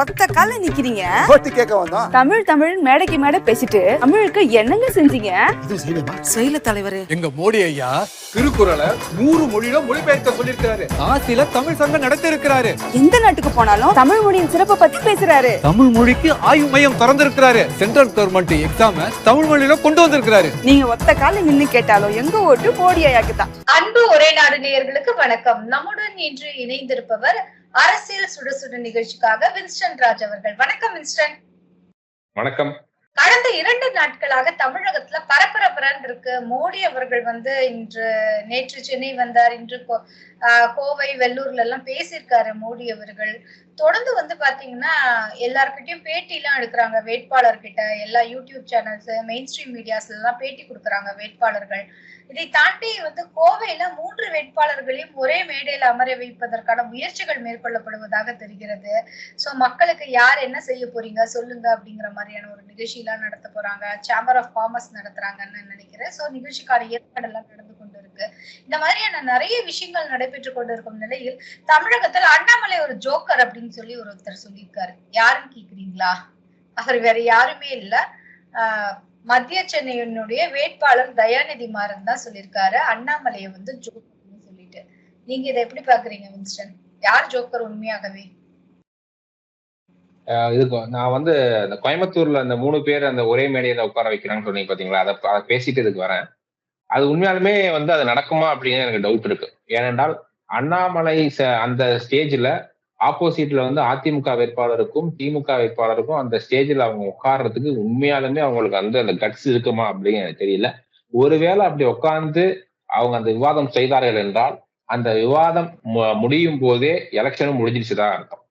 ஒத்த கால நிக்கிறீங்க? போட்டி கேட்க வந்தோம் தமிழ் தமிழ் மேடைக்கு மேடை பேசிட்டு தமிழுக்கு என்னங்க செஞ்சீங்க? செய்யல தலைவரே. எங்க மோடி ஐயா திருக்குறளை நூறு மொழியில மொழிபெயர்க்க சொல்லிருக்காரு காசில தமிழ் சங்கம் நடத்தி இருக்கிறாரு எந்த நாட்டுக்கு போனாலும் தமிழ் மொழியின் சிறப்பை பத்தி பேசுறாரு. தமிழ் மொழிக்கு ஆய்வு மையம் திறந்திருக்கிறாரு. சென்ட்ரல் கவர்மெண்ட் எக்ஸாம தமிழ் மொழியில கொண்டு வந்திருக்கிறாரு. நீங்க ஒத்த கால நின்னு கேட்டாலும் எங்க ஓட்டு மோடி ஐயாக்கு தான். அன்பு ஒரே நாடு நேயர்களுக்கு வணக்கம். நம்முடன் இன்று இணைந்திருப்பவர் அரசியல் சுட சுட நிகழ்ச்சிக்காக வின்ஸ்டன் ராஜ் அவர்கள். வணக்கம் வின்ஸ்டன். வணக்கம். கடந்த இரண்டு நாட்களாக தமிழகத்துல பரபரப்புறன் இருக்கு. மோடி அவர்கள் வந்து இன்று நேற்று சென்னை வந்தார். இன்று கோவை வெள்ளூர்ல எல்லாம் பேசியிருக்காரு மோடி அவர்கள். தொடர்ந்து வந்து பாத்தீங்கன்னா எல்லார்கிட்டயும் பேட்டி எல்லாம் எடுக்கிறாங்க வேட்பாளர்கிட்ட. எல்லா யூடியூப் சேனல்ஸ் மெயின் ஸ்ட்ரீம் மீடியாஸ்ல எல்லாம் பேட்டி கொடுக்கறாங்க வேட்பாளர்கள். இதை தாண்டி வந்து கோவையில மூன்று வேட்பாளர்களையும் ஒரே மேடையில் அமர வைப்பதற்கான முயற்சிகள் மேற்கொள்ளப்படுவதாக தெரிகிறது. சோ மக்களுக்கு யார் என்ன செய்ய போறீங்க? சொல்லுங்க அப்படிங்கிற மாதிரியான ஒரு நிகழ்ச்சி எல்லாம் நடத்த போறாங்க. சேம்பர் ஆஃப் காமர்ஸ் நடத்துறாங்கன்னு நினைக்கிறேன். சோ நிகழ்ச்சிக்கான ஏற்பாடு எல்லாம் நடந்து கொண்டு இருக்கு இந்த மாதிரியான நிறைய விஷயங்கள் நடைபெற்று கொண்டிருக்கும் நிலையில் தமிழகத்தில் அண்ணாமலை ஒரு ஜோக்கர் அப்படின்னு சொல்லி ஒருத்தர் சொல்லியிருக்காரு. யாருன்னு கேக்குறீங்களா? அவர் வேற யாருமே இல்லை. ஆஹ் மத்திய சென்னையினுடைய வேட்பாளர் தயாநிதி மாறன் தான் சொல்லியிருக்காரு. அண்ணாமலையை வந்து ஜோக்கர்னு சொல்லிட்டு. நீங்க இதை எப்படி பாக்குறீங்க வின்ஸ்டன்? யார் ஜோக்கர் உண்மையாகவே? இது நான் வந்து அந்த கோயம்புத்தூர்ல அந்த மூணு பேர் அந்த ஒரே மேடையில உட்கார வைக்கிறாங்கன்னு சொன்னீங்க பாத்தீங்களா? அதை அதை பேசிட்டு இதுக்கு வரேன். அது உண்மையாலுமே வந்து அது நடக்குமா அப்படின்னு எனக்கு டவுட் இருக்கு. ஏனென்றால் அண்ணாமலை ச- அந்த ஸ்டேஜ்ல ஆப்போசிட்ல வந்து அதிமுக வேட்பாளருக்கும் திமுக வேட்பாளருக்கும் அந்த ஸ்டேஜில் அவங்க உட்கார்றதுக்கு உண்மையாலுமே அவங்களுக்கு வந்து அந்த கட்ஸ் இருக்குமா அப்படின்னு எனக்கு தெரியல. ஒருவேளை அப்படி உட்கார்ந்து அவங்க அந்த விவாதம் செய்தார்கள் என்றால் அந்த விவாதம் மு- முடியும் போதே எலெக்ஷனும் முடிஞ்சிருச்சுதான் அர்த்தம்.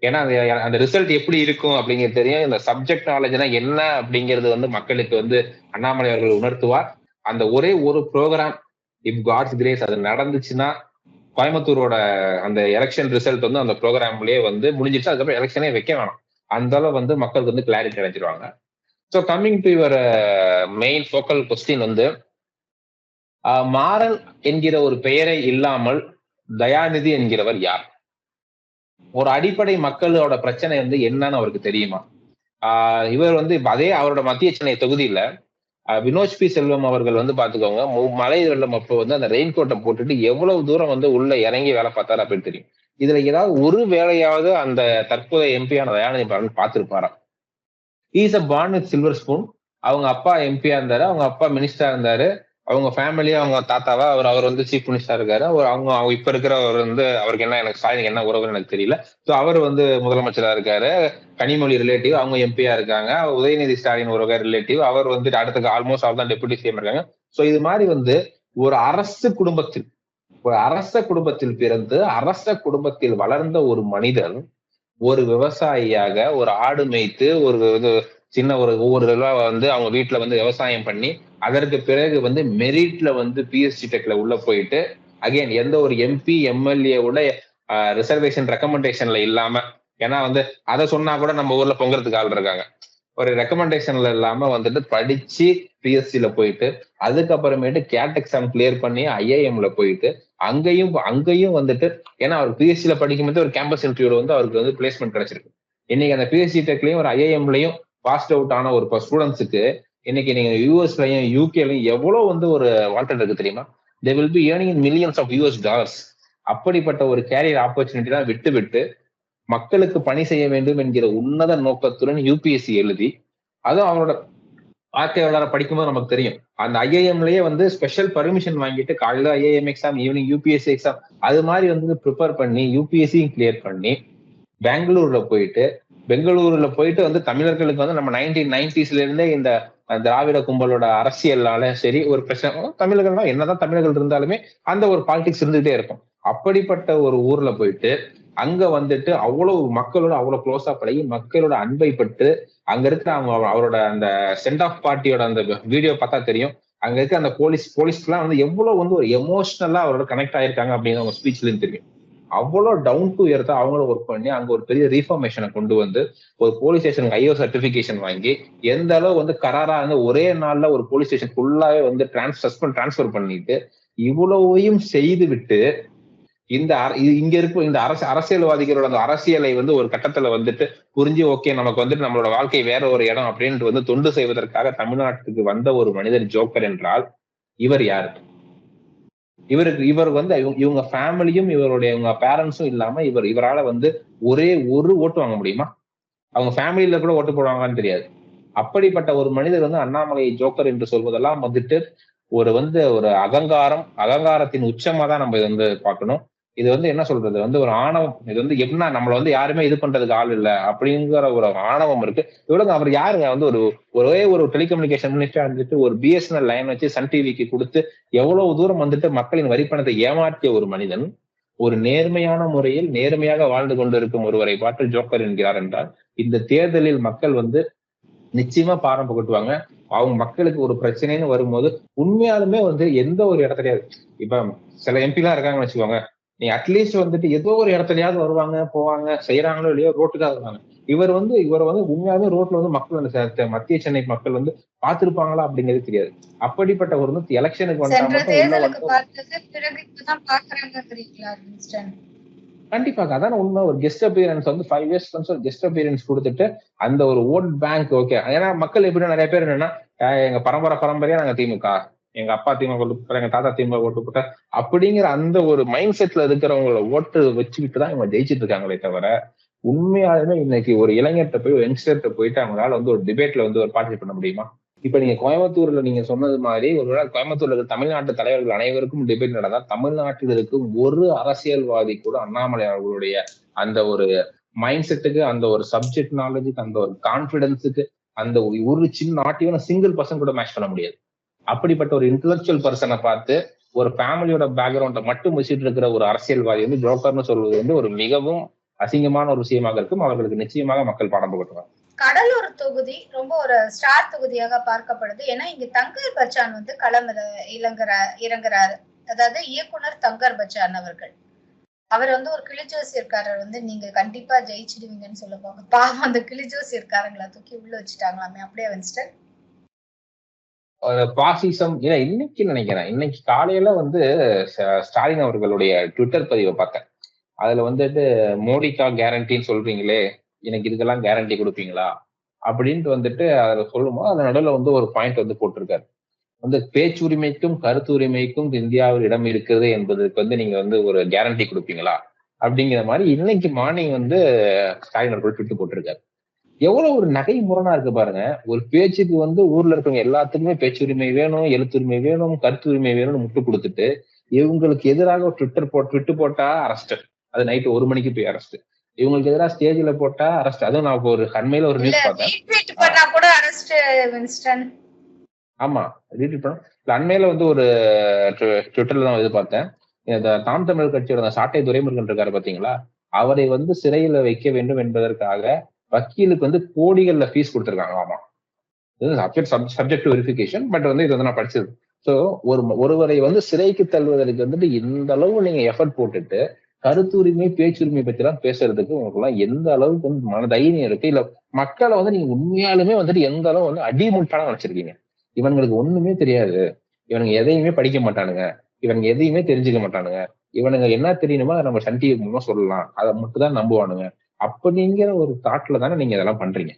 ஏன்னா அந்த அந்த ரிசல்ட் எப்படி இருக்கும் அப்படிங்கிறது தெரியும். இந்த சப்ஜெக்ட் நாலேஜ்னா என்ன அப்படிங்கிறது வந்து மக்களுக்கு வந்து அண்ணாமலை அவர்கள் உணர்த்துவார். அந்த ஒரே ஒரு ப்ரோக்ராம் இப் காட்ஸ் கிரேஸ் அது நடந்துச்சுன்னா கோயம்புத்தூரோட அந்த எலெக்ஷன் ரிசல்ட் வந்து அந்த ப்ரோக்ராம்லயே வந்து முடிஞ்சிருச்சு. அதுக்கப்புறம் எலெக்ஷனே வைக்க வேணாம். அந்த அளவு வந்து மக்களுக்கு வந்து clarity அடைஞ்சிருவாங்க so coming to your main focal question வந்து மாறல் மாறன் என்கிற ஒரு பெயரை இல்லாமல் தயாநிதி என்கிறவர் யார்? ஒரு அடிப்படை மக்களோட பிரச்சனை வந்து என்னன்னு அவருக்கு தெரியுமா? இவர் வந்து அதே அவரோட மத்திய சென்னை தொகுதியில வினோஜ் பி. செல்வம் அவர்கள் வந்து பாத்துக்கோங்க மலை வெள்ளம் அப்போ வந்து அந்த ரெயின் கோட்டை போட்டுட்டு எவ்வளவு தூரம் வந்து உள்ள இறங்கி வேலை பார்த்தாரு அப்படின்னு தெரியும். இதுல ஏதாவது ஒரு வேலையாவது அந்த தற்போதைய எம்பியான தயாநிதி பாடல் பார்த்திருப்பாரா? Is a born with silver spoon அவங்க அப்பா எம்பியா இருந்தாரு அவங்க அப்பா மினிஸ்டரா இருந்தாரு. அவங்க ஃபேமிலியா அவங்க தாத்தாவா அவர் அவர் வந்து சீஃப் மினிஸ்டரா இருக்காரு. அவர் அவங்க அவங்க இப்ப இருக்கிறவர் வந்து அவருக்கு என்ன எனக்கு ஸ்டாலினுக்கு என்ன உறவுன்னு எனக்கு தெரியல. ஸோ அவர் வந்து முதலமைச்சரா இருக்காரு. கனிமொழி ரிலேட்டிவ் அவங்க எம்பியா இருக்காங்க. உதயநிதி ஸ்டாலின் ஒரு ரிலேட்டிவ் அவர் வந்து அடுத்த ஆல்மோஸ்ட் அவர் தான் டெபுட்டி சிஎம் இருக்காங்க. ஸோ இது மாதிரி வந்து ஒரு அரசு குடும்பத்தில் ஒரு அரச குடும்பத்தில் பிறந்து அரச குடும்பத்தில் வளர்ந்த ஒரு மனிதன் ஒரு விவசாயியாக ஒரு ஆடு மேய்த்து ஒரு இது சின்ன ஒரு ஒவ்வொரு வந்து அவங்க வீட்டுல வந்து விவசாயம் பண்ணி அதற்கு பிறகு வந்து மெரிட்ல வந்து பிஎஸ்சி டெக்ல உள்ள போயிட்டு அகைன் எந்த ஒரு எம்பி எம்எல்ஏ ரிசர்வேஷன் ரெக்கமெண்டேஷன்ல இல்லாம ஏன்னா வந்து அதை சொன்னா கூட நம்ம ஊர்ல பொங்கறதுக்கு ஆள் இருக்காங்க. ஒரு ரெக்கமெண்டேஷன்ல இல்லாம வந்துட்டு படிச்சு பிஎஸ்சியில போயிட்டு அதுக்கப்புறமேட்டு கேட் எக்ஸாம் கிளியர் பண்ணி ஐஏஎம்ல போயிட்டு அங்கேயும் அங்கேயும் வந்துட்டு ஏன்னா அவர் பிஎஸ்சியில படிக்கும்போது ஒரு கேம்பஸ் இன்டர்வியூல வந்து அவருக்கு வந்து பிளேஸ்மெண்ட் கிடைச்சிருக்கு. இன்னைக்கு அந்த பிஎஸ்சி டெக்லயும் ஒரு ஐஏஎம்லயும் பாஸ்ட் அவுட் ஆன ஒரு ஸ்டூடெண்ட்ஸுக்கு இன்னைக்கு நீங்க யூஎஸ்லயும் யூகேலையும் எவ்வளவு வந்து ஒரு வாண்டட் இருக்கு தெரியுமா? They will be earning in millions of US dollars அப்படிப்பட்ட ஒரு கேரியர் ஆப்பர்ச்சுனிட்டி தான் விட்டு விட்டு மக்களுக்கு பணி செய்ய வேண்டும் என்கிற உன்னத நோக்கத்துடன் யூபிஎஸ்சி எழுதி அதுவும் அவரோட ஆர்கேவலரை படிக்கும்போது நமக்கு தெரியும். அந்த ஐஏஎம்லயே வந்து ஸ்பெஷல் பர்மிஷன் வாங்கிட்டு காலையில IAM exam evening UPSC exam அது மாதிரி வந்து ப்ரிப்பேர் பண்ணி யூபிஎஸ்சியும் கிளியர் பண்ணி பெங்களூர்ல போயிட்டு பெங்களூர்ல போயிட்டு வந்து தமிழர்களுக்கு வந்து நம்ம நைன்டீன் நைன்டிஸ்ல இருந்தே இந்த திராவிட கும்பலோட அரசியல்னால சரி ஒரு பிரச்சனை தமிழர்கள்னா என்னதான் தமிழர்கள் இருந்தாலுமே அந்த ஒரு பாலிடிக்ஸ் இருந்துகிட்டே இருக்கும். அப்படிப்பட்ட ஒரு ஊர்ல போயிட்டு அங்க வந்துட்டு அவ்வளவு மக்களோட அவ்வளவு க்ளோஸா பழகி மக்களோட அன்பை பெற்று அங்க இருக்கிற அவங்க அவரோட அந்த சென்ட் ஆஃப் பார்ட்டியோட அந்த வீடியோ பார்த்தா தெரியும். அங்க இருக்க அந்த போலீஸ் போலீஸ்லாம் வந்து எவ்வளவு வந்து ஒரு எமோஷனலா அவரோட கனெக்ட் ஆயிருக்காங்க அப்படின்னு அவங்க ஸ்பீச்ல தெரியும். அவ்வளோ டவுன் டு இயர்த்தா அவங்களும் ஒர்க் பண்ணி அங்க ஒரு பெரிய ரீஃபார்மேஷனை கொண்டு வந்து ஒரு போலீஸ் ஸ்டேஷனுக்கு ஐஓ சர்டிபிகேஷன் வாங்கி எந்த அளவு வந்து கராரா வந்து ஒரே நாள்ல ஒரு போலீஸ் ஸ்டேஷன் ஃபுல்லாவே வந்து டிரான்ஸ் சஸ்பெண்ட் டிரான்ஸ்ஃபர் பண்ணிட்டு இவ்வளவையும் செய்து விட்டு இந்த இங்க இருக்கும் இந்த அரசு அரசியல்வாதிகளோட அந்த அரசியலை வந்து ஒரு கட்டத்துல வந்துட்டு புரிஞ்சு ஓகே நமக்கு வந்துட்டு நம்மளோட வாழ்க்கை வேற ஒரு இடம் அப்படின்ட்டு வந்து தொண்டு செய்வதற்காக தமிழ்நாட்டுக்கு வந்த ஒரு மனிதர் ஜோக்கர் என்றால் இவர் யாரு? இவருக்கு இவர் வந்து இவங்க- இவங்க ஃபேமிலியும் இவருடைய இவங்க பேரண்ட்ஸும் இல்லாம இவர் இவரால வந்து ஒரே ஒரு ஓட்டு வாங்க முடியுமா? அவங்க ஃபேமிலியில கூட ஓட்டு போடுவாங்கன்னு தெரியாது. அப்படிப்பட்ட ஒரு மனிதர் வந்து அண்ணாமலை ஜோக்கர் என்று சொல்வதெல்லாம் வந்துட்டு ஒரு வந்து ஒரு அகங்காரம் அகங்காரத்தின் உச்சமா தான் நம்ம இதை வந்து பார்க்கணும். இது வந்து என்ன சொல்றது? வந்து ஒரு ஆணவம். இது வந்து என்ன? நம்மள வந்து யாருமே இது பண்றதுக்கு ஆள் இல்ல. அப்படிங்கிற ஒரு ஆணவம் இருக்கு. இவ்வளவு அவர் யாருங்க வந்து ஒரு ஒரே ஒரு டெலிகம்யூனிகேஷன் மினிஸ்டரா இருந்துட்டு ஒரு பிஎஸ்என்எல் லைன் வச்சு சன் டிவிக்கு கொடுத்து எவ்வளவு தூரம் வந்துட்டு மக்களின் வரிப்பணத்தை ஏமாற்றிய ஒரு மனிதன் ஒரு நேர்மையான முறையில் நேர்மையாக வாழ்ந்து கொண்டிருக்கும் ஒருவரை பார்த்து ஜோக்கர் என்கிறார் என்றால் இந்த தேர்தலில் மக்கள் வந்து நிச்சயமா பாரம் புகட்டுவாங்க. அவங்க மக்களுக்கு ஒரு பிரச்சனைன்னு வரும்போது உண்மையாலுமே வந்து எந்த ஒரு இடத்துலயாவது இப்ப சில எம்பி எல்லாம் இருக்காங்கன்னு வச்சுக்கோங்க. நீ அட்லீஸ்ட் வந்துட்டு ஏதோ ஒரு இடத்துலயாவது வருவாங்க போவாங்க செய்யறாங்களோ இல்லையோ ரோட்டுக்காக வருவாங்க. இவர் வந்து இவர் வந்து உண்மையாலுமே ரோட்ல வந்து மக்கள் வந்து மத்திய சென்னை மக்கள் வந்து பார்த்திருப்பாங்களா அப்படிங்கிறது தெரியாது. அப்படிப்பட்ட ஒரு வந்து எலெக்ஷனுக்கு வந்தா கண்டிப்பாக அதான உண்மை. ஒரு கெஸ்ட் அப்பியரன்ஸ் வந்து ஃபைவ் இயர்ஸ் ஒன்ஸ் ஒரு கெஸ்ட் அப்பியரன்ஸ் கொடுத்துட்டு அந்த ஒரு ஓட் பேங்க் ஓகே ஏன்னா மக்கள் எப்படி நிறைய பேர் என்னன்னா எங்க பரம்பரை பரம்பரையா நாங்க திமுக. எங்க அப்பா திமுக ஓட்டு போட்டா எங்க தாத்தா திமுக ஓட்டு போட்டா அப்படிங்கிற அந்த ஒரு மைண்ட் செட்ல இருக்கிறவங்கள ஓட்டு வச்சுக்கிட்டு தான் இவங்க ஜெயிச்சிட்டு இருக்காங்களே தவிர உண்மையாலுமே இன்னைக்கு ஒரு இளைஞர்கிட்ட போய் ஒரு யங்ஸ்டர்கிட்ட போயிட்டு அவங்களால வந்து ஒரு டிபேட்ல வந்து ஒரு பார்ட்டிசிபேட் பண்ண முடியுமா? இப்ப நீங்க கோயம்புத்தூர்ல நீங்க சொன்னது மாதிரி ஒருவேளை கோயம்புத்தூர்ல இருக்க தமிழ்நாட்டு தலைவர்கள் அனைவருக்கும் டிபேட் நடந்தா தமிழ்நாட்டில் இருக்கும் ஒரு அரசியல்வாதி கூட அண்ணாமலை அவர்களுடைய அந்த ஒரு மைண்ட் செட்டுக்கு அந்த ஒரு சப்ஜெக்ட் நாலேஜுக்கு அந்த ஒரு கான்பிடன்ஸுக்கு அந்த ஒரு ஒரு சின்ன நாட் ஈவன் சிங்கிள் பர்சன் கூட மேட்ச் பண்ண முடியாது. அப்படிப்பட்ட ஒரு இன்டலெக்சுவல் பர்சனை பார்த்து ஒரு ஃபேமிலியோட பேக்ரவுண்டை மட்டும் வச்சுட்டு இருக்கிற ஒரு அரசியல்வாதி வந்து ஜோக்கர்னு சொல்வது வந்து ஒரு மிகவும் அசிங்கமான ஒரு விஷயமாக இருக்கும். அவர்களுக்கு நிச்சயமாக மக்கள் பாடம் புகட்டுவாங்க கடலூர் தொகுதி ரொம்ப ஒரு ஸ்டார் தொகுதியாக பார்க்கப்படுது. ஏன்னா இங்க தங்கர் பச்சான் வந்து களம் இளங்குற இறங்குற இறங்குறாரு. அதாவது இயக்குனர் தங்கர் பச்சான் அவர்கள். அவர் வந்து ஒரு கிளிஜோசியர்காரர் வந்து நீங்க கண்டிப்பா ஜெயிச்சிடுவீங்கன்னு சொல்லுவாங்க பாவம் அந்த கிளிஜோசியர்காரங்களை தூக்கி உள்ள வச்சுட்டாங்களாமே. அப்படியே வந்துட்டு பாசிசம் ஏன்னா இன்னைக்கு நினைக்கிறேன். இன்னைக்கு காலையில வந்து ஸ்டாலின் அவர்களுடைய ட்விட்டர் பதிவை பார்த்தேன். அதுல வந்துட்டு மோடிக்கா கேரண்டின்னு சொல்றீங்களே எனக்கு இதுக்கெல்லாம் கேரண்டி கொடுப்பீங்களா? அப்படின்ட்டு வந்துட்டு அதுல சொல்லும்போது அது நடுவில் வந்து ஒரு பாயிண்ட் வந்து போட்டிருக்காரு. வந்து பேச்சுரிமைக்கும் கருத்துரிமைக்கும் இந்தியாவில் இடம் இருக்கிறது என்பதற்கு வந்து நீங்க வந்து ஒரு கேரண்டி கொடுப்பீங்களா? அப்படிங்கிற மாதிரி இன்னைக்கு மார்னிங் வந்து ஸ்டாலின் அவர்கள் ட்விட்டு போட்டிருக்காரு. எவ்வளவு ஒரு நகை முரணா இருக்கு பாருங்க. ஒரு பேச்சுக்கு வந்து ஊர்ல இருக்கவங்க எல்லாத்துக்குமே பேச்சுரிமை வேணும் எழுத்துரிமை வேணும் கருத்துரிமை வேணும்னு முட்டு கொடுத்துட்டு இவங்களுக்கு எதிராக ட்விட்டர் போ ட்விட்டு போட்டா அரெஸ்ட் அது நைட்டு ஒரு மணிக்கு போய் அரெஸ்ட் இவங்களுக்கு எதிராக ஸ்டேஜ்ல போட்டா அரெஸ்ட் அதுவும் நான் ஒரு அண்மையில ஒரு நியூஸ் பார்த்தேன். ஆமா ரீட்வீட் பண்ண. அண்மையில வந்து ஒரு ட்வி- ட்விட்டர்ல தான் இது பார்த்தேன். இந்த தாம் தமிழ் கட்சியோட சாட்டை துரைமுருகன் இருக்காரு பாத்தீங்களா? அவரை வந்து சிறையில வைக்க வேண்டும் என்பதற்காக வக்கீலுக்கு வந்து கோடிகள்ல ஃபீஸ் கொடுத்துருக்காங்க. ஆமா. இது சப்ஜெக்ட் சப்ஜெக்ட் வெரிஃபிகேஷன் பட் வந்து இது வந்து நான் படிச்சது. ஸோ ஒரு ஒருவரை வந்து சிறைக்கு தள்ளுவதற்கு வந்துட்டு இந்த அளவு நீங்க எஃபர்ட் போட்டுட்டு கருத்துரிமை பேச்சுரிமை பத்தி எல்லாம் பேசுறதுக்கு உங்களுக்கு எல்லாம் எந்த அளவுக்கு வந்து மன தைரியம் இருக்கு? இல்ல மக்களை வந்து நீங்க உண்மையாலுமே வந்துட்டு எந்த அளவு வந்து அடிமுட்டான நினைச்சிருக்கீங்க? இவனுங்களுக்கு ஒண்ணுமே தெரியாது. இவனுங்க எதையுமே படிக்க மாட்டானுங்க. இவனுங்க எதையுமே தெரிஞ்சுக்க மாட்டானுங்க. இவனுங்க என்ன தெரியணுமோ அதை நம்ம சன் டிவி மூலமா சொல்லலாம். அதை மட்டும் தான் நம்புவானுங்க. அப்படிங்கிற ஒரு தாட்ல தானே நீங்க இதெல்லாம் பண்றீங்க?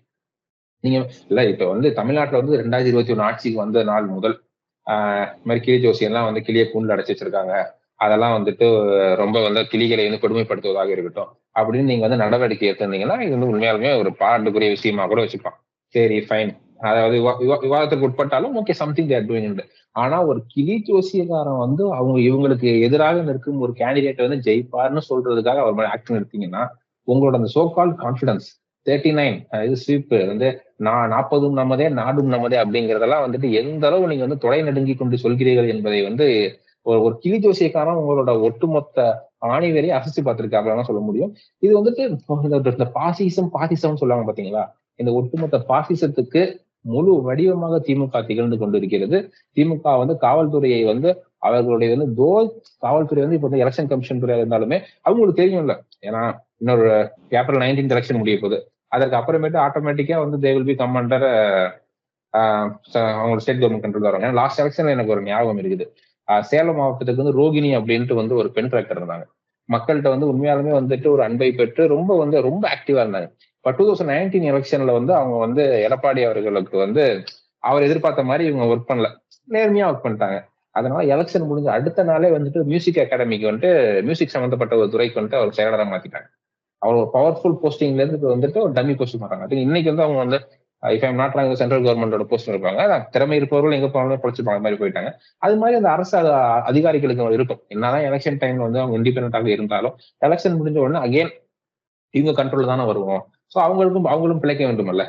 நீங்க இல்ல இப்ப வந்து தமிழ்நாட்டுல வந்து ரெண்டாயிரத்தி இருபத்தி ஒண்ணு ஆட்சிக்கு வந்த நாள் முதல் ஆஹ் இந்த மாதிரி கிளி ஜோசியெல்லாம் வந்து கிளியை கூண்டில் அடைச்சி வச்சிருக்காங்க. அதெல்லாம் வந்துட்டு ரொம்ப வந்து கிளிகளை வந்து கொடுமைப்படுத்துவதாக இருக்கட்டும். அப்படின்னு நீங்க வந்து நடவடிக்கை எடுத்திருந்தீங்கன்னா இது வந்து உண்மையாலுமே ஒரு பாராட்டுக்குரிய விஷயமா கூட வச்சுப்பான். சரி ஃபைன் அதாவது விவா- விவா- விவாதத்துக்கு உட்பட்டாலும் ஓகே சம்திங் தேர் டூயிங் ஆனா ஒரு கிளி ஜோசியக்காரன் வந்து அவங்க இவங்களுக்கு எதிராக நிற்கும் ஒரு கேண்டிடேட் வந்து ஜெயிப்பார்னு சொல்றதுக்காக அவர் மாதிரி ஆக்ஷன் எடுத்தீங்கன்னா உங்களோட அந்த so call confidence thirty nine இது ஸ்வீப் வந்து நான் நாற்பதும் நமதே நாடும் நமதே அப்படிங்கறதெல்லாம் வந்துட்டு எந்த அளவு நீங்க வந்து தொலை நடுங்கி கொண்டு சொல்கிறீர்கள் என்பதை வந்து ஒரு ஒரு கிளி ஜோசியக்காரன் உங்களோட ஒட்டுமொத்த ஆணிவரையும் அசைச்சு பார்த்திருக்காங்க சொல்ல முடியும். இது வந்துட்டு இந்த- பாசிசம் பாசிசம்னு சொல்லுவாங்க பாத்தீங்களா? இந்த ஒட்டுமொத்த பாசிசத்துக்கு முழு வடிவமாக திமுக திகழ்ந்து கொண்டிருக்கிறது. திமுக வந்து காவல்துறையை வந்து அவர்களுடைய வந்து தோ காவல்துறை வந்து இப்ப வந்து எலெக்ஷன் கமிஷன் துறையா இருந்தாலுமே அவங்களுக்கு தெரியும்ல. ஏன்னா இன்னொரு ஏப்ரல் நைன்டீன் எலெக்ஷன் முடிய போகுது. அதற்கு அப்புறமேட்டு ஆட்டோமேட்டிக்கா வந்து they will be come under அவங்க ஸ்டேட் கவர்மெண்ட் கண்ட்ரோல் வராங்க. லாஸ்ட் எலெக்ஷன்ல எனக்கு ஒரு ஞாபகம் இருக்குது. ஆஹ் சேலம் மாவட்டத்துக்கு வந்து ரோகிணி அப்படின்ட்டு வந்து ஒரு பெண் டிராக்டர் இருந்தாங்க. மக்கள்கிட்ட வந்து உண்மையாலுமே வந்துட்டு ஒரு அன்பை பெற்று ரொம்ப வந்து ரொம்ப ஆக்டிவா இருந்தாங்க. இப்போ டூ தௌசண்ட் நைன்டீன் எலெக்ஷன்ல வந்து அவங்க வந்து எடப்பாடி அவர்களுக்கு வந்து அவர் எதிர்பார்த்த மாதிரி இவங்க ஒர்க் பண்ணல. நேர்மையா ஒர்க் பண்ணிட்டாங்க. அதனால எலெக்ஷன் முடிஞ்ச அடுத்த நாளே வந்துட்டு மியூசிக் அகாடமிக்கு வந்துட்டு மியூசிக் சம்மந்தப்பட்ட ஒரு துறைக்கு வந்துட்டு அவர் செயலராக மாத்திட்டாங்க. அவர் ஒரு பவர்ஃபுல் போஸ்டிங்ல இருந்து வந்துட்டு ஒரு டம்மி போஸ்ட் மாட்டாங்க இன்னைக்கு வந்து அவங்க வந்து if I'm not wrong central கவர்மெண்டோட போஸ்ட் இருப்பாங்க. திறமை இருப்பவர்கள் எங்க போனாலும் பிடிச்சிருப்பாங்க மாதிரி போயிட்டாங்க. அது மாதிரி அந்த அரசு அதிகாரிகளுக்கு இருக்கும். என்னதான் எலெக்ஷன் டைம்ல வந்து அவங்க இண்டிபெண்டாக இருந்தாலும் எலெக்ஷன் முடிஞ்ச உடனே அகைன் இவங்க கண்ட்ரோல் தானே வருவோம். ஸோ அவங்களுக்கும் அவங்களும் பிழைக்க வேண்டுமல்ல.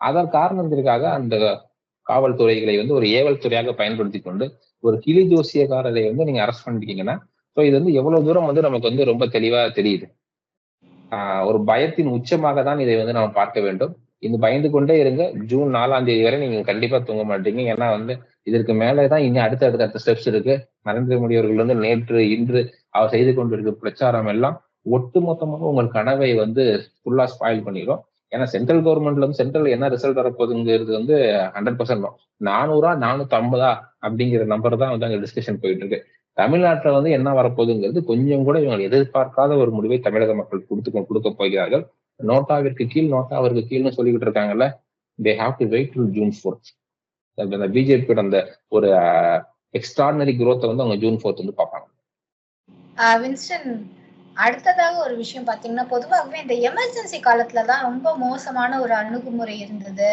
அதன் காரணத்திற்காக அந்த காவல்துறைகளை வந்து ஒரு ஏவல் துறையாக பயன்படுத்தி கொண்டு ஒரு கிளி ஜோசியக்காரரை வந்து நீங்க அரெஸ்ட் பண்ணிட்டீங்கன்னா ஸோ இது வந்து எவ்வளவு தூரம் வந்து நமக்கு வந்து ரொம்ப தெளிவா தெரியுது. ஒரு பயத்தின் உச்சமாக தான் இதை வந்து நம்ம பார்க்க வேண்டும். இந்த பயந்து கொண்டே இருங்க. ஜூன் நாலாம் தேதி வரை நீங்க கண்டிப்பா தூங்க மாட்டீங்க. ஏன்னா வந்து இதற்கு மேலதான் இனி அடுத்த அடுத்த அடுத்த ஸ்டெப்ஸ் இருக்கு. நரேந்திர மோடி அவர்கள் வந்து நேற்று இன்று அவர் செய்து கொண்டிருக்க பிரச்சாரம் எல்லாம் ஒட்டுமொத்தமாக உங்கள் கனவை வந்து ஃபுல்லா ஸ்பாயில் பண்ணிடும் ஏன்னா சென்ட்ரல் கவர்மெண்ட்ல இருந்து சென்ட்ரல் என்ன ரிசல்ட் வரப்போகுதுங்கிறது வந்து ஹண்ட்ரட் பர்சன்ட் நானூறா நானூத்தி ஐம்பதா அப்படிங்கிற நம்பர் தான் வந்து அங்க டிஸ்கஷன் போயிட்டு இருக்கு தமிழ்நாட்டில் வந்து என்ன வரப்போகுதுங்கிறது கொஞ்சம் கூட இவங்க எதிர்பார்க்காத ஒரு முடிவை தமிழக மக்கள் கொடுத்து கொடுக்க போகிறார்கள். நோட்டாவிற்கு கீழ் நோட்டாவிற்கு கீழ்னு சொல்லிக்கிட்டு இருக்காங்கல்ல they have to wait to June fourth அந்த பிஜேபியோட அந்த ஒரு எக்ஸ்ட்ராடினரி குரோத்தை வந்து அவங்க ஜூன் ஃபோர்த் வந்து பார்ப்பாங்க. வின்ஸ்டன் அடுத்ததாக ஒரு விஷயம் பார்த்தீங்கன்னா பொதுவாகவே இந்த எமர்ஜென்சி காலத்துல தான் ரொம்ப மோசமான ஒரு அணுகுமுறை இருந்தது.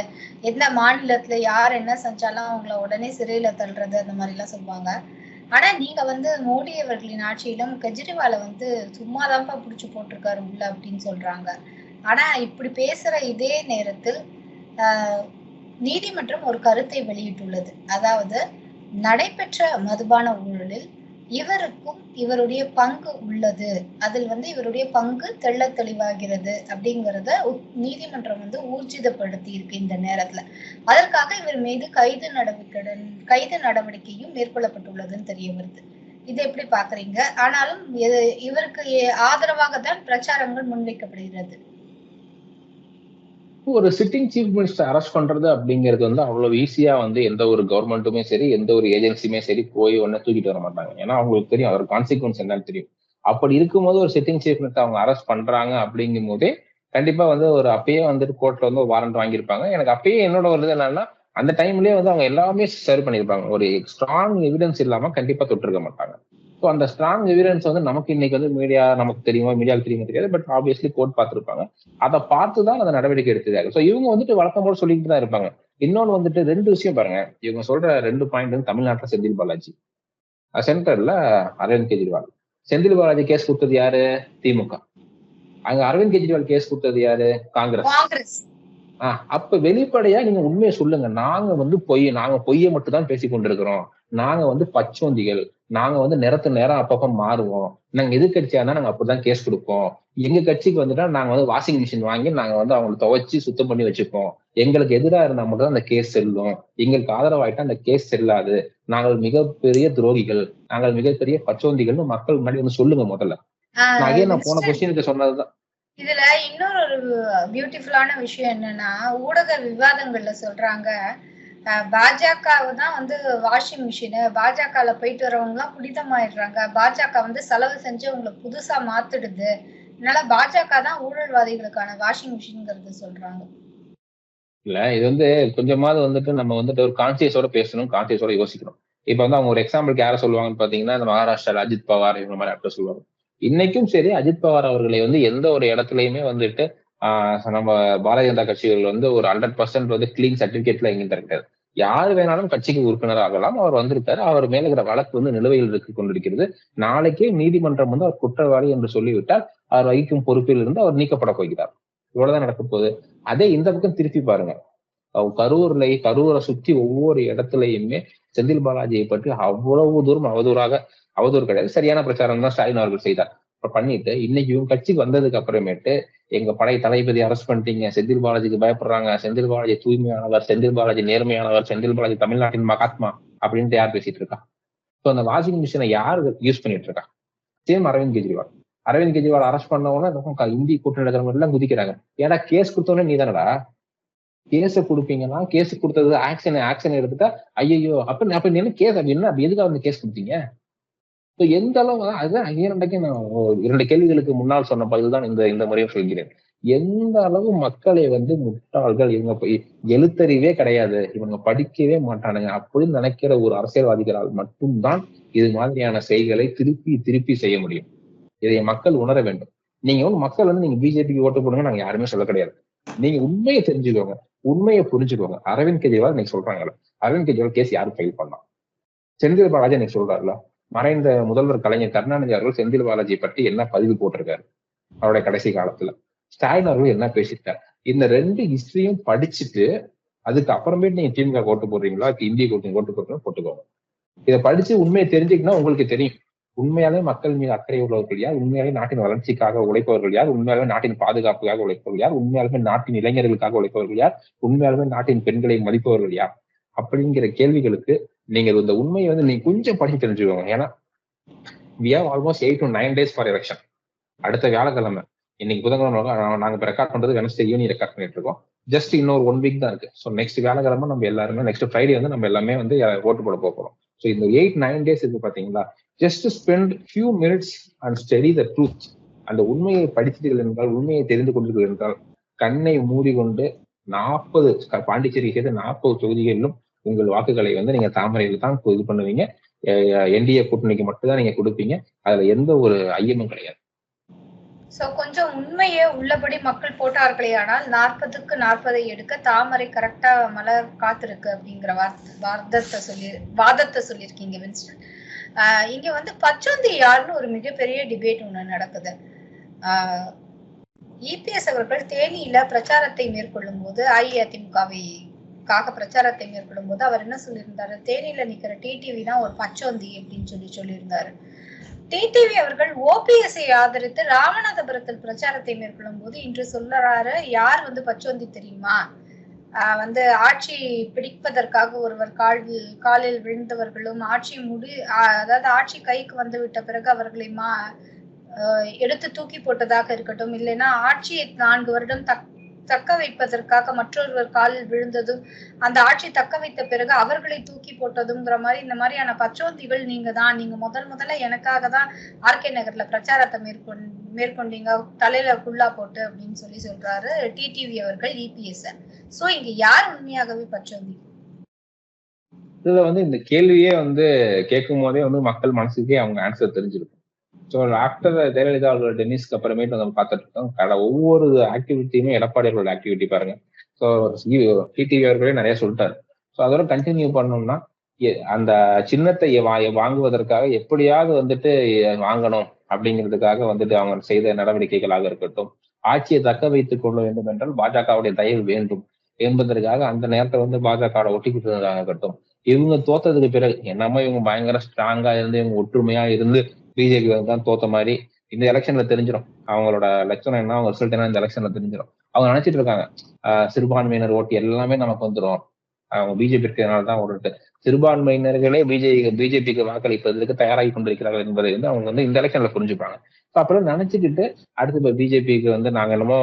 எந்த மாநிலத்துல யார் என்ன செஞ்சாலும் அவங்கள உடனே சிறையில தள்ளுறது அந்த மாதிரி எல்லாம் சொல்லுவாங்க. ஆனா நீங்க வந்து மோடி அவர்களின் ஆட்சியிலும் கெஜ்ரிவாலை வந்து சும்மாதான்ப்பா பிடிச்சு போட்டிருக்காரு உள்ள அப்படின்னு சொல்றாங்க. ஆனா இப்படி பேசுற இதே நேரத்தில் நீதிமன்றம் ஒரு கருத்தை வெளியிட்டுள்ளது. அதாவது நடைபெற்ற மதுபான ஊழலில் இவருக்கும் இவருடைய பங்கு உள்ளது. அதில் வந்து இவருடைய பங்கு தெள்ள தெளிவாகிறது அப்படிங்கிறத உ- நீதிமன்றம் வந்து ஊர்ஜிதப்படுத்தி இருக்கு இந்த நேரத்துல. அதற்காக இவர் மீது கைது நடவடிக்கை கைது நடவடிக்கையும் மேற்கொள்ளப்பட்டுள்ளதுன்னு தெரிய வருது. இது எப்படி பாக்குறீங்க? ஆனாலும் இவருக்கு ஆதரவாக தான் பிரச்சாரங்கள் முன்வைக்கப்படுகிறது. ஒரு சிட்டிங் சீஃப் மினிஸ்டர் அரெஸ்ட் பண்றது அப்படிங்கிறது வந்து அவ்வளவு ஈஸியா வந்து எந்த ஒரு கவர்மெண்ட்டுமே சரி எந்த ஒரு ஏஜென்சியுமே சரி போய் ஒன்னு தூக்கிட்டு வர மாட்டாங்க. ஏன்னா அவங்களுக்கு தெரியும் அவர் கான்சிக்வன்ஸ் என்னன்னு தெரியும். அப்படி இருக்கும்போது ஒரு சிட்டிங் சீஃப் மினிஸ்டர் அவங்க அரெஸ்ட் பண்றாங்க அப்படிங்கும் போதே கண்டிப்பா வந்து ஒரு அப்பயே வந்துட்டு கோர்ட்ல வந்து வாரண்ட் வாங்கியிருப்பாங்க. எனக்கு அப்பயே என்னோட ஒரு இது என்னன்னா அந்த டைம்லயே வந்து அவங்க எல்லாமே சர்வ் பண்ணியிருப்பாங்க. ஒரு ஸ்ட்ராங் எவிடன்ஸ் இல்லாம கண்டிப்பா தொட்டிருக்க மாட்டாங்க. ஸோ அந்த ஸ்ட்ராங் எவிடன்ஸ் வந்து நமக்கு இன்னைக்கு வந்து மீடியா நமக்கு தெரியுமா? மீடியாவுக்கு தெரியுமா தெரியாது. பட் ஆப்வியஸ்லி கோர்ட் பார்த்திருப்பாங்க. அதை பார்த்து தான் அந்த நடவடிக்கை எடுத்ததாக. ஸோ இவங்க வந்துட்டு வழக்கம் போல சொல்லிட்டு தான் இருப்பாங்க. இன்னொன்னு வந்துட்டு ரெண்டு விஷயம் பாருங்க. இவங்க சொல்ற ரெண்டு பாயிண்ட் வந்து தமிழ்நாட்டுல செந்தில் பாலாஜி. சென்டர்ல அரவிந்த் கெஜ்ரிவால். செந்தில் பாலாஜி கேஸ் கொடுத்தது யாரு? திமுக. அங்க அரவிந்த் கெஜ்ரிவால் கேஸ் கொடுத்தது யாரு? காங்கிரஸ். காங்கிரஸ். ஆஹ் அப்ப வெளிப்படையா நீங்க உண்மையை சொல்லுங்க. நாங்க வந்து பொய் நாங்க பொய்யை மட்டும் தான் பேசி கொண்டிருக்கிறோம் நாங்க வந்து பச்சோந்திகள். நாங்க வந்து நேரத்து நேரம் அப்பப்ப மாறுவோம். நாங்க எதிர்கட்சியா இருந்தா நாங்க அப்படிதான் கேஸ் கொடுப்போம். எங்க கட்சிக்கு வந்துட்டா நாங்க வந்து வாஷிங் மிஷின் வாங்கி நாங்க வந்து அவங்களை துவைச்சு சுத்தம் பண்ணி வச்சுப்போம். எங்களுக்கு எதிராக இருந்தா மட்டும் அந்த கேஸ் செல்லும். எங்களுக்கு ஆதரவாயிட்டா அந்த கேஸ் செல்லாது. நாங்கள் மிகப்பெரிய துரோகிகள். நாங்கள் மிகப்பெரிய பச்சோந்திகள்னு மக்கள் முன்னாடி வந்து சொல்லுங்க முதல்ல. நான் நான் போன கொஸ்டினுக்கு சொன்னதுதான். இதுல இன்னொரு ஒரு பியூட்டிஃபுல்லான விஷயம் என்னன்னா ஊடக விவாதங்கள்ல சொல்றாங்க. பாஜகவை தான் வந்து வாஷிங் மிஷினு பாஜகல போயிட்டு வரவங்க எல்லாம் புனிதமாயிடுறாங்க. பாஜக வந்து செலவு செஞ்சு உங்களை புதுசா மாத்திடுது. அதனால பாஜக தான் ஊழல்வாதிகளுக்கான வாஷிங் மிஷின்ங்கிறது சொல்றாங்க. இல்ல இது வந்து கொஞ்சமாவது வந்துட்டு நம்ம வந்துட்டு ஒரு கான்சியஸோட பேசணும் கான்சியஸோட யோசிக்கணும். இப்ப வந்து அவங்க ஒரு எக்ஸாம்பிளுக்கு யாரை சொல்லுவாங்கன்னு பாத்தீங்கன்னா இந்த மகாராஷ்டிரால அஜித் பவார் இவங்க மாதிரி ஆக்டர் சொல்லுவாங்க. இன்னைக்கும் சரி அஜித் பவார் அவர்களை வந்து எந்த ஒரு இடத்துலயுமே வந்துட்டு ஆஹ் நம்ம பாரதிய ஜனதா கட்சிகள் வந்து ஒரு ஹண்ட்ரட் பர்சன்ட் வந்து கிளீன் சர்டிபிகேட்ல எங்கேயும் தரக்கூடாது யார் வேணாலும் கட்சிக்கு உறுப்பினர் ஆகலாம் அவர் வந்திருக்காரு. அவர் மேல இருக்கிற வழக்கு வந்து நிலுவையில் இருக்கு கொண்டிருக்கிறது. நாளைக்கே நீதிமன்றம் வந்து அவர் குற்றவாளி என்று சொல்லிவிட்டால் அவர் வகிக்கும் பொறுப்பில் இருந்து அவர் நீக்கப்பட போகிறார். இவ்வளவுதான் நடக்க போகுது. அதே இந்த பக்கம் திருப்பி பாருங்க. கரூர்ல கரூரை சுத்தி ஒவ்வொரு இடத்துலயுமே செந்தில் பாலாஜியை பற்றி அவ்வளவு தூரம் அவதூறாக அவதூறு கிடையாது. சரியான பிரச்சாரம் தான் ஸ்டாலின் அவர்கள் செய்தார். பண்ணிட்டு இன்னைக்கு இவங்க கட்சிக்கு வந்ததுக்கு அப்புறமேட்டு எங்க படை தளபதி அரெஸ்ட் பண்ணிட்டீங்க. செந்தில் பாலாஜிக்கு பயப்படுறாங்க. செந்தில் பாலாஜி தூய்மையானவர் செந்தில் பாலாஜி நேர்மையானவர் செந்தில் பாலாஜி தமிழ்நாட்டின் மகாத்மா அப்படின்ட்டு யார் பேசிட்டு இருக்கா? ஸோ அந்த வாஷிங் மிஷினை யார் யூஸ் பண்ணிட்டு இருக்கா? சேம் அரவிந்த் கெஜ்ரிவால். அரவிந்த் கெஜ்ரிவால் அரெஸ்ட் பண்ண உடனே இந்தி கூட்டணி இருக்கிறவங்க எல்லாம் குதிக்கிறாங்க. ஏன்னா கேஸ் கொடுத்தோடனே நீ தானடா? கேஸ கொடுப்பீங்கன்னா கேஸ் கொடுத்தது ஆக்ஷன் ஆக்ஷன் எடுத்துட்டா ஐயோ அப்ப அப்ப நீ என்ன கேஸ் அப்படி என்ன எதுக்காக வந்து கேஸ் கொடுத்தீங்க? இப்போ எந்த அளவு அதுதான் இரண்டைக்கு நான் இரண்டு கேள்விகளுக்கு முன்னால் சொன்ன பதில் தான் இந்த இந்த முறையும் சொல்கிறேன். எந்த அளவு மக்களை வந்து முட்டாள்கள் இவங்க போய் எழுத்தறிவே கிடையாது இவங்க படிக்கவே மாட்டானுங்க அப்படின்னு நினைக்கிற ஒரு அரசியல்வாதிகளால் மட்டும்தான் இது மாதிரியான செய்களை திருப்பி திருப்பி செய்ய முடியும். இதை மக்கள் உணர வேண்டும். நீங்க வந்து மக்கள் வந்து நீங்க பிஜேபிக்கு ஓட்டு போடுங்க நாங்க யாருமே சொல்ல கிடையாது. நீங்க உண்மையை தெரிஞ்சுக்கோங்க. உண்மையை புரிஞ்சுக்கோங்க. அரவிந்த் கெஜ்ரிவால் நீங்க சொல்றாங்கல்ல. அரவிந்த் கெஜ்ரிவால் கேஸ் யாரும் ஃபைல் பண்ணலாம் செந்தில் பாலாஜி நீங்க சொல்றாருல மறைந்த முதல்வர் கலைஞர் கருணாநிதி அவர்கள் செந்தில் பாலாஜி பற்றி என்ன பதிவு போட்டிருக்காரு? அவருடைய கடைசி காலத்துல. ஸ்டாலின் அவர்கள் என்ன பேசியிருக்காரு? இந்த ரெண்டு ஹிஸ்டரியும் படிச்சுட்டு அதுக்கு அப்புறமேட்டு நீங்க திமுக ஓட்டு போடுறீங்களா? இந்திய கூட்டணி ஓட்டு போடுறீங்களா? போட்டுக்கோங்க. இதை படிச்சு உண்மையை தெரிஞ்சுக்கினா உங்களுக்கு தெரியும். உண்மையாலே மக்கள் மீது அக்கறை உள்ளவர்கள் யார்? உண்மையாலே நாட்டின் வளர்ச்சிக்காக உழைப்பவர்கள் யார்? உண்மையாலுமே நாட்டின் பாதுகாப்புக்காக உழைப்பவர்கள் யார்? உண்மையாலுமே நாட்டின் இளைஞர்களுக்காக உழைப்பவர்கள் யார்? உண்மையாலுமே நாட்டின் பெண்களை மதிப்பவர்கள் யார்? அப்படிங்கிற கேள்விகளுக்கு நீங்க இந்த உண்மையை வந்து நீங்க கொஞ்சம் படிச்சு தெரிஞ்சுக்கோங்க. ஏன்னா we have almost eight to nine days for election அடுத்த வியாழக்கிழமை. இன்னைக்கு புதன்கிழமை நாங்க இப்போ ரெக்கார்ட் பண்றது வெனஸ்டே ஈவினிங் ரெக்கார்ட் பண்ணிட்டு இருக்கோம். ஜஸ்ட் இன்னொரு ஒன் வீக் தான் இருக்கு. ஸோ நெக்ஸ்ட் வியாழக்கிழமை நம்ம எல்லாருமே நெக்ஸ்ட் ஃப்ரைடே வந்து நம்ம எல்லாமே வந்து ஓட்டு போட போகிறோம் போறோம். ஸோ இந்த எயிட் நைன் டேஸ் இருக்கு பாத்தீங்களா? Just spend few minutes and study the truth அந்த உண்மையை படித்தீர்கள் என்றால் உண்மையை தெரிந்து கொண்டீர்கள் என்றால் கண்ணை மூடிக்கொண்டு நாற்பது பாண்டிச்சேரி சேர்த்து நாற்பது தொகுதிகளிலும் உங்கள் வாக்குகளை வந்து நீங்க தாமரையில் தான் இது பண்ணுவீங்க. என்டிஏ கூட்டணிக்கு மட்டும்தான் நீங்க கொடுப்பீங்க. அதுல எந்த ஒரு ஐயமும் கிடையாது. சோ கொஞ்சம் உண்மையை உள்ளபடி மக்கள் போட்டார்களே ஆனால் நாற்பதுக்கு நாற்பதை எடுக்க தாமரை கரெக்டா மலர் காத்திருக்கு அப்படிங்கிற வார்த்தை சொல்லி வாதத்தை சொல்லியிருக்கீங்க வின்ஸ்டன் ஆஹ் இங்க வந்து பச்சோந்தி யாருன்னு ஒரு மிகப்பெரிய டிபேட் ஒண்ணு நடக்குது. ஆஹ் இபிஎஸ் அவர்கள் தேனியில பிரச்சாரத்தை மேற்கொள்ளும் போது அஇஅதிமுகவை காக பிரச்சாரத்தை மேற்கொள்ளும் போது அவர் என்ன சொல்லியிருந்தாரு? தேனியில நிக்கிற டிடிவி தான் ஒரு பச்சோந்தி அப்படின்னு சொல்லி சொல்லியிருந்தாரு. டிடிவி அவர்கள் ஓபிஎஸ்ஐ ஆதரித்து ராமநாதபுரத்தில் பிரச்சாரத்தை மேற்கொள்ளும் போது இன்று சொல்றாரு யார் வந்து பச்சோந்தி தெரியுமா? வந்து ஆட்சி பிடிப்பதற்காக ஒருவர் கால் காலில் விழுந்தவர்களும் ஆட்சி முடி அதாவது ஆட்சி கைக்கு வந்து விட்ட பிறகு அவர்களை மா எடுத்து தூக்கி போட்டதாக இருக்கட்டும். இல்லைன்னா ஆட்சியை நான்கு வருடம் தக் தக்க வைப்பதற்காக மற்றொருவர் காலில் விழுந்ததும் அந்த ஆட்சி தக்க வைத்த பிறகு அவர்களை தூக்கி போட்டதுங்கிற மாதிரி இந்த மாதிரியான பச்சோந்திகள் நீங்க தான் நீங்க முதல் முதல்ல எனக்காக தான் ஆர்கே நகர்ல பிரச்சாரத்தை மேற்கொண் மேற்கொண்டீங்க தலையில குள்ளா போட்டு அப்படின்னு சொல்லி சொல்றாரு டிடிவி அவர்கள் இபிஎஸ் சோ இங்க யார் உண்மையாகவே பச்சோந்தி? இதுல வந்து இந்த கேள்வியே வந்து கேட்கும் போதே வந்து மக்கள் மனசுக்கே அவங்க ஆன்சர் தெரிஞ்சிருக்கும். ஸோ ஆஃப்டர் ஜெயலலிதா அவர்களோட டென்னிஸ்க்கு அப்புறமேட்டு நம்ம பார்த்துட்டு இருக்கோம். கடை ஒவ்வொரு ஆக்டிவிட்டியுமே எடப்பாடி அவர்களோட ஆக்டிவிட்டி பாருங்க ஸோ டிடிவி அவர்களே நிறைய சொல்லிட்டாரு. ஸோ அதோட கண்டினியூ பண்ணோம்னா எ- அந்த சின்னத்தை வா- வாங்குவதற்காக எப்படியாவது வந்துட்டு வாங்கணும் அப்படிங்கிறதுக்காக வந்துட்டு அவங்க செய்த நடவடிக்கைகளாக இருக்கட்டும். ஆட்சியை தக்க வைத்துக் கொள்ள வேண்டும் என்றால் பாஜகவுடைய தயவு வேண்டும் என்பதற்காக அந்த நேரத்தை வந்து பாஜக ஒட்டிக்கிட்டு இருக்கட்டும். இவங்க தோத்ததுக்கு பிறகு என்னமோ இவங்க பயங்கர ஸ்ட்ராங்கா இருந்து இவங்க ஒற்றுமையா இருந்து பிஜேபி தான் தோத்த மாதிரி இந்த எலெக்ஷன்ல தெரிஞ்சிடும் அவங்களோட லட்சணம் என்ன அவங்க ரிசல்ட் என்ன இந்த எலெக்ஷன்ல தெரிஞ்சிடும் அவங்க நினைச்சிட்டு இருக்காங்க சிறுபான்மையினர் ஓட்டு எல்லாமே நமக்கு வந்துடும் அவங்க பிஜேபி இருக்கிறதுனால தான் ஓட்டு சிறுபான்மையினர்களே பிஜேபி பிஜேபிக்கு வாக்களிப்பதற்கு தயாராகி கொண்டிருக்கிறார்கள் என்பதை வந்து அவங்க வந்து இந்த எலெக்ஷன்ல புரிஞ்சுப்பாங்க. அப்புறம் நினைச்சுக்கிட்டு அடுத்து இப்ப பிஜேபிக்கு வந்து நாங்க என்னமோ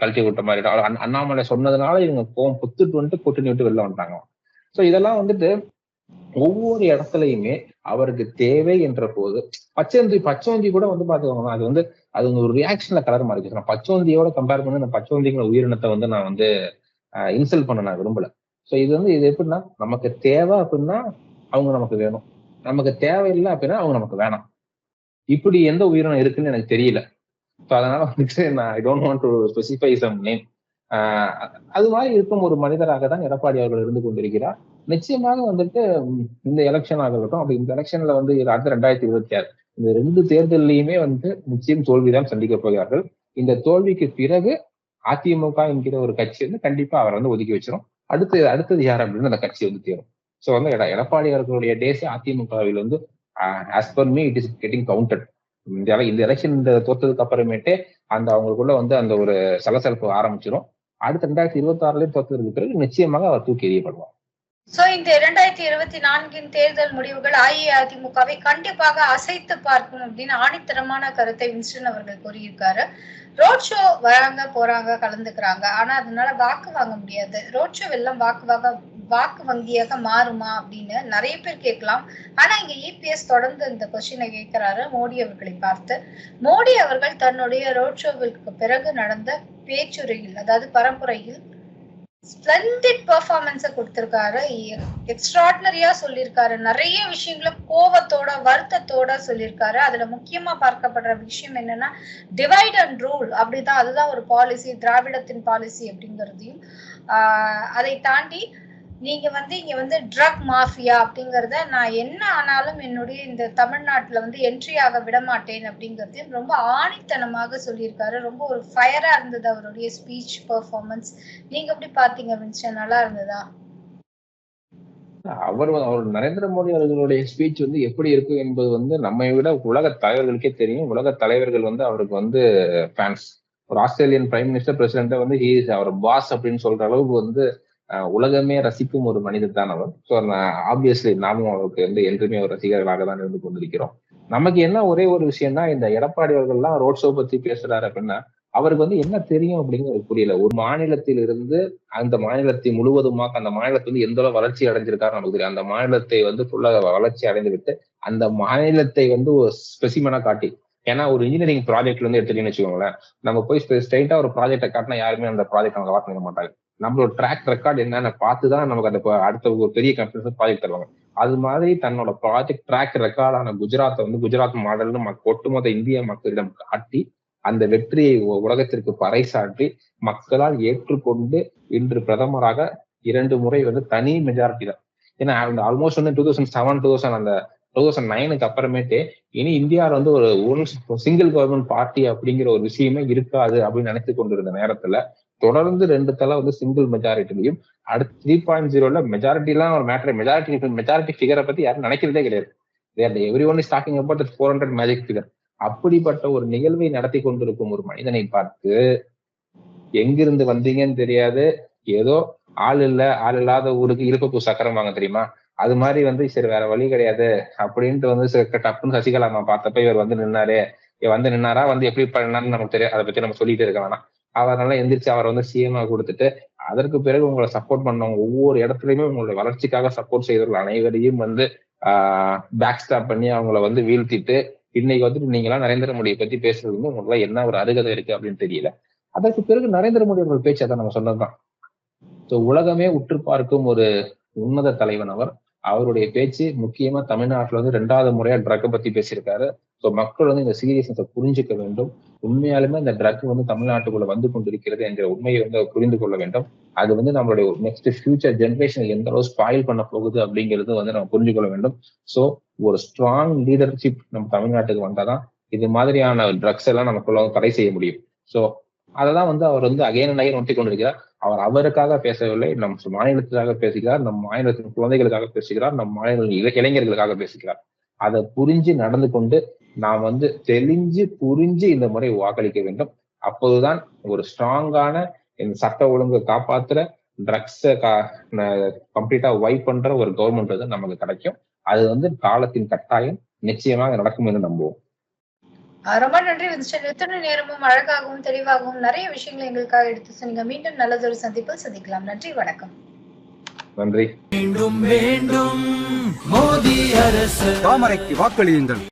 கழட்டி விட்ட மாதிரி அண்ணாமலை சொன்னதுனால இவங்க கோவம் புத்துட்டு வந்துட்டு கூட்டணி விட்டு வெளில வந்துட்டாங்க. சோ இதெல்லாம் வந்துட்டு ஒவ்வொரு இடத்துலயுமே அவருக்கு தேவை என்ற போது பச்சோந்தி பச்சோந்தி கூட வந்து பாத்துக்கோங்க அது வந்து அது வந்து ஒரு ரியாக்ஷன்ல கலர் மாறிச்சு நான் பச்சோந்தியோட கம்பேர் பண்ணி அந்த பச்சோந்திங்கிற உயிரினத்தை வந்து நான் வந்து இன்சல்ட் பண்ண நான் விரும்பல. சோ இது வந்து இது எப்படின்னா நமக்கு தேவை அப்படின்னா அவங்க நமக்கு வேணும். நமக்கு தேவையில்லை அப்படின்னா அவங்க நமக்கு வேணாம். இப்படி எந்த உயிரினம் இருக்குன்னு எனக்கு தெரியல. ஸோ அதனால வந்துட்டு நான் I don't want to specify some name அது மாதிரி இருக்கும் ஒரு மனிதராக தான் எடப்பாடி அவர்கள் இருந்து கொண்டிருக்கிறார். நிச்சயமாக வந்துட்டு இந்த எலெக்ஷன் ஆகட்டும் அப்படி இந்த எலெக்ஷன்ல வந்து அடுத்த ரெண்டாயிரத்தி இருபத்தி ஆறு. இந்த ரெண்டு தேர்தல்லையுமே வந்து நிச்சயம் தோல்விதான் சந்திக்க போகிறார்கள். இந்த தோல்விக்கு பிறகு அதிமுக என்கிற ஒரு கட்சி வந்து கண்டிப்பா அவரை வந்து ஒதுக்கி வச்சிடும் அடுத்து அடுத்தது யார் அப்படின்னு அந்த கட்சி வந்து தேரும் ஸோ வந்து எட- எடப்பாடி அவர்களுடைய டேஸ் அதிமுகவில் வந்து as per me it is getting counted இந்த இந்த எலெக்ஷன் இந்த தோத்ததுக்கு அப்புறமேட்டு அந்த அவங்களுக்குள்ள வந்து அந்த ஒரு சலசலப்பு ஆரம்பிச்சிடும் அடுத்த ரெண்டாயிரத்தி இருபத்தி ஆறுலயும் தோத்ததுக்கு பிறகு நிச்சயமாக அவர் தூக்கி எறியப்படுவார். சோ இந்த இரண்டாயிரத்தி இருபத்தி நான்கின் தேர்தல் முடிவுகள் அஇஅதிமுகவை கண்டிப்பாக அசைத்து பார்க்கும் அப்படின்னு ஆணித்தரமான கருத்தை வின்ஸ்டன் அவர்கள் கூறியிருக்காரு. ரோட் ஷோ வராங்க போறாங்க கலந்துக்கிறாங்க. ஆனா அதனால வாக்கு வாங்க முடியாது. ரோட் ஷோ எல்லாம் வாக்கு வாங்க வாக்கு வங்கியாக மாறுமா அப்படின்னு நிறைய பேர் கேட்கலாம். ஆனா இங்க இபிஎஸ் தொடர்ந்து இந்த கொஸ்டினை கேட்கிறாரு. மோடி அவர்களை பார்த்து மோடி அவர்கள் தன்னுடைய ரோட் ஷோவிற்கு பிறகு நடந்த பேச்சுரையில் அதாவது பரம்பரையில் ஸ்பிளண்டிட் பெர்ஃபார்மன்ஸை கொடுத்திருக்காரு. எக்ஸ்ட்ராடினரியா சொல்லியிருக்காரு. நிறைய விஷயங்கள கோவத்தோட வருத்தத்தோட சொல்லியிருக்காரு. அதுல முக்கியமா பார்க்கப்படுற விஷயம் என்னன்னா டிவைட் அண்ட் ரூல் அப்படிதான் அதுதான் ஒரு பாலிசி திராவிடத்தின் பாலிசி அப்படிங்கிறதையும் ஆஹ் அதை தாண்டி நீங்க வந்து இங்க வந்து ட்ரக் மாஃபியா அப்படிங்கறத நான் என்ன ஆனாலும் என்னுடைய இந்த தமிழ்நாட்டுல வந்து என்ட்ரி ஆக விட மாட்டேன் அப்படிங்கறதையும் ரொம்ப ஆணித்தனமாக சொல்லியிருக்காரு. ரொம்ப ஒரு ஃபயரா இருந்தது அவருடைய ஸ்பீச் பெர்ஃபார்மன்ஸ் நீங்க எப்படி பாத்தீங்க வின்சன் நல்லா இருந்ததா? அவர் அவர் நரேந்திர மோடி அவர்களுடைய ஸ்பீச் வந்து எப்படி இருக்கும் என்பது வந்து நம்மை விட உலக தலைவர்களுக்கே தெரியும். உலக தலைவர்கள் வந்து அவருக்கு வந்து ஃபேன்ஸ் ஒரு ஆஸ்திரேலியன் பிரைம் மினிஸ்டர் பிரசிடென்ட்டை வந்து ஹீ அவர் பாஸ் அப்படின்னு சொல்ற அளவுக்கு வந்து உலகமே ரசிக்கும் ஒரு மனிதர் தான் அவர் ஸோ ஆப்வியஸ்லி நாமும் அவருக்கு வந்து என்றுமே ஒரு ரசிகர்களாக தான் இருந்து கொண்டிருக்கிறோம். நமக்கு என்ன ஒரே ஒரு விஷயம்னா இந்த எடப்பாடி அவர்கள்லாம் ரோட் ஷோ பத்தி பேசுறாரு அப்படின்னா அவருக்கு வந்து என்ன தெரியும் அப்படிங்கிறது புரியல. ஒரு மாநிலத்தில் இருந்து அந்த மாநிலத்தை முழுவதுமாக அந்த மாநிலத்தை வந்து எந்த அளவு வளர்ச்சி அடைஞ்சிருக்காரு நமக்கு தெரியும். அந்த மாநிலத்தை வந்து ஃபுல்லாக வளர்ச்சி அடைந்து விட்டு அந்த மாநிலத்தை வந்து ஒரு ஸ்பெசிமனா காட்டி ஏன்னா ஒரு இன்ஜினியரிங் ப்ராஜெக்ட்ல இருந்து எடுத்துட்டீங்கன்னு வச்சுக்கோங்களேன் நம்ம போய் ஸ்ட்ரெயிட்டா ஒரு ப்ராஜெக்டை காட்டினா யாருமே அந்த ப்ராஜெக்ட் அவங்க வாட் பண்ண மாட்டாங்க. நம்மளோட ட்ராக் ரெக்கார்ட் என்னன்னு பார்த்து தான் நமக்கு அந்த அடுத்த ஒரு பெரிய கம்பெனி ப்ராஜெக்ட் தருவாங்க. அது மாதிரி தன்னோட ப்ராஜெக்ட் ட்ராக் ரெக்கார்டான குஜராத்தை வந்து குஜராத் மாடல்னு மக்- ஒட்டுமொத்த இந்திய மக்களிடம் காட்டி அந்த வெற்றியை உ- உலகத்திற்கு பறைசாற்றி மக்களால் ஏற்றுக்கொண்டு இன்று பிரதமராக இரண்டு முறை வந்து தனி மெஜாரிட்டி தான். ஏன்னா ஆல்மோஸ்ட் வந்து two thousand seven two thousand அந்த டூ தௌசண்ட் நைனுக்கு அப்புறமேட்டு இனி இந்தியாவில் வந்து ஒரு ஒன் சிங்கிள் கவர்மெண்ட் பார்ட்டி அப்படிங்கிற ஒரு விஷயமே இருக்காது அப்படின்னு நினைத்து கொண்டிருந்த நேரத்துல தொடர்ந்து ரெண்டு தலை வந்து சிங்கிள் மெஜாரிட்டிலையும் அடுத்து த்ரீ பாயிண்ட் ஜீரோல மெஜாரிட்டிலாம் ஒரு மேட்டர் மெஜாரிட்டி மெஜாரிட்டி ஃபிகரை பத்தி யாரும் நினைக்கிறதே கிடையாது. Everyone is talking about four hundred magic figure அப்படிப்பட்ட ஒரு நிகழ்வை நடத்தி கொண்டிருக்கும் ஒரு மனிதனை பார்த்து எங்கிருந்து வந்தீங்கன்னு தெரியாது. ஏதோ ஆள் இல்ல ஆள் இல்லாத ஊருக்கு இருப்பப்பு சக்கரம் வாங்க தெரியுமா? அது மாதிரி வந்து சரி வேற வழி கிடையாது. அப்படின்ட்டு வந்து டப்புன்னு சசிகலாமா பார்த்தப்ப இவர் வந்து நின்னாரு. வந்து நின்னாரா? வந்து எப்படி பண்ணான்னு நமக்கு தெரியாது அதை பத்தி நம்ம சொல்லிட்டு இருக்க வேணாம். அதனால எந்திரிச்சு அவரை வந்து சிஎம்ஆ கொடுத்துட்டு அதற்கு பிறகு உங்களை சப்போர்ட் பண்ணவங்க ஒவ்வொரு இடத்துலயுமே உங்களுடைய வளர்ச்சிக்காக சப்போர்ட் செய்தவர்கள் அனைவரையும் வந்து பேக் ஸ்டாப் பண்ணி அவங்கள வந்து வீழ்த்திட்டு இன்னைக்கு வந்துட்டு நீங்களாம் நரேந்திர மோடியை பத்தி பேசுறது வந்து உங்களுக்கு என்ன ஒரு அருகதை இருக்கு அப்படின்னு தெரியல. அதற்கு பிறகு நரேந்திர மோடி அவர்கள் பேச்சு அதை நம்ம சொன்னதுதான். ஸோ உலகமே உற்று பார்க்கும் ஒரு உன்னத தலைவன் அவர். அவருடைய பேச்சு முக்கியமா தமிழ்நாட்டுல வந்து ரெண்டாவது முறையா ட்ரக்கை பத்தி பேசியிருக்காரு. ஸோ மக்கள் வந்து இந்த சீரியஸ்னஸை புரிஞ்சுக்க வேண்டும். உண்மையாலுமே இந்த ட்ரக் வந்து தமிழ்நாட்டுக்குள்ள வந்து கொண்டிருக்கிறது என்ற உண்மையை வந்து புரிந்து கொள்ள வேண்டும். அது வந்து நம்மளுடைய நெக்ஸ்ட் ஃபியூச்சர் ஜென்ரேஷன் எந்த அளவு ஸ்பாயில் பண்ண போகுது அப்படிங்கிறது வந்து நம்ம புரிஞ்சு கொள்ள வேண்டும். ஸோ ஒரு ஸ்ட்ராங் லீடர்ஷிப் நம்ம தமிழ்நாட்டுக்கு வந்தாதான் இது மாதிரியான ட்ரக்ஸ் எல்லாம் நமக்குள்ள தடை செய்ய முடியும். ஸோ அதெல்லாம் வந்து அவர் வந்து அகைன் அண்ட் அகைன் ஒட்டி கொண்டிருக்கிறார். அவர் அவருக்காக பேசவில்லை நம் மாநிலத்துக்காக பேசுகிறார் நம் மாநிலத்தின் குழந்தைகளுக்காக பேசுகிறார் நம் மாநில இளைஞர்களுக்காக பேசுகிறார். அதை புரிஞ்சு நடந்து கொண்டு நாம் வந்து தெளிஞ்சு புரிஞ்சு இந்த முறை வாக்களிக்க வேண்டும். அப்போதுதான் ஒரு ஸ்ட்ராங்கான இந்த சட்ட ஒழுங்கை காப்பாத்துற ட்ரக்ஸை கம்ப்ளீட்டா வைப் பண்ற ஒரு கவர்மெண்ட் வந்து நமக்கு கிடைக்கும். அது வந்து காலத்தின் கட்டாயம் நிச்சயமாக நடக்கும் என்று நம்புவோம். ரொம்ப நன்றி வின்சன் எத்தனை நேரமும் அழகாகவும் தெளிவாகவும் நிறைய விஷயங்களை எங்களுக்காக எடுத்து சொன்னீங்க. மீண்டும் நல்லதொரு சந்திப்பில் சந்திக்கலாம். நன்றி வணக்கம். நன்றி. மீண்டும் வேண்டும். மோடி அரசு தாமரைக்கு வாக்களியுங்கள்.